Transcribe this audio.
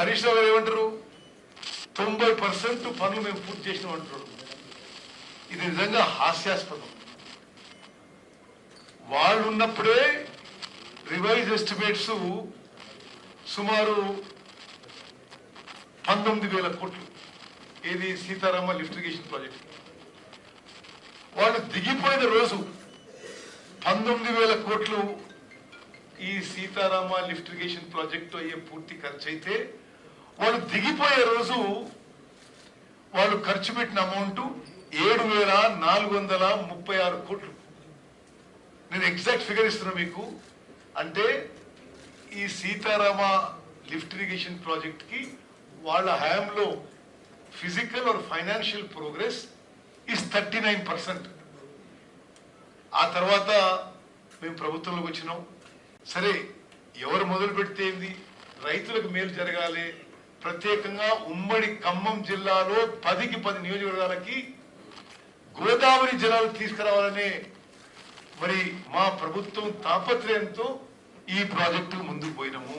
హరీష్ ఏమంటారు? తొంభై పర్సెంట్ పనులు మేము పూర్తి చేసినాం అంటారు ఇది నిజంగా హాస్యాస్పదం. వాళ్ళు ఉన్నప్పుడే రివైజ్ ఎస్టిమేట్స్ సుమారు పంతొమ్మిది వేల కోట్లు. ఏది సీతారామ లిఫ్టిగేషన్ ప్రాజెక్ట్. వాళ్ళు దిగిపోయిన రోజు పంతొమ్మిది వేల కోట్లు ఈ సీతారామ లిఫ్టిగేషన్ ప్రాజెక్టు అయ్యే పూర్తి ఖర్చు అయితే వాళ్ళు దిగిపోయే రోజు వాళ్ళు ఖర్చు పెట్టిన అమౌంట్ ఏడు వేల నాలుగు వందల ముప్పై ఆరు కోట్లు. నేను ఎగ్జాక్ట్ ఫిగర్ ఇస్తున్నా మీకు. అంటే ఈ సీతారామ లిఫ్ట్ ఇరిగేషన్ ప్రాజెక్ట్కి వాళ్ళ హయాంలో physical or financial progress is thirty nine percent ఆ తర్వాత మేము ప్రభుత్వంలోకి వచ్చినాం. సరే ఎవరు మొదలు పెడితే ఏంది? రైతులకు మేలు జరగాలి ప్రత్యేకంగా ఉమ్మడి ఖమ్మం జిల్లాలో పదికి పది నియోజకవర్గాలకి గోదావరి జలాలు తీసుకురావాలనే మరి మా ప్రభుత్వం తాపత్రయంతో ఈ ప్రాజెక్టు ముందుకు పోయినాము.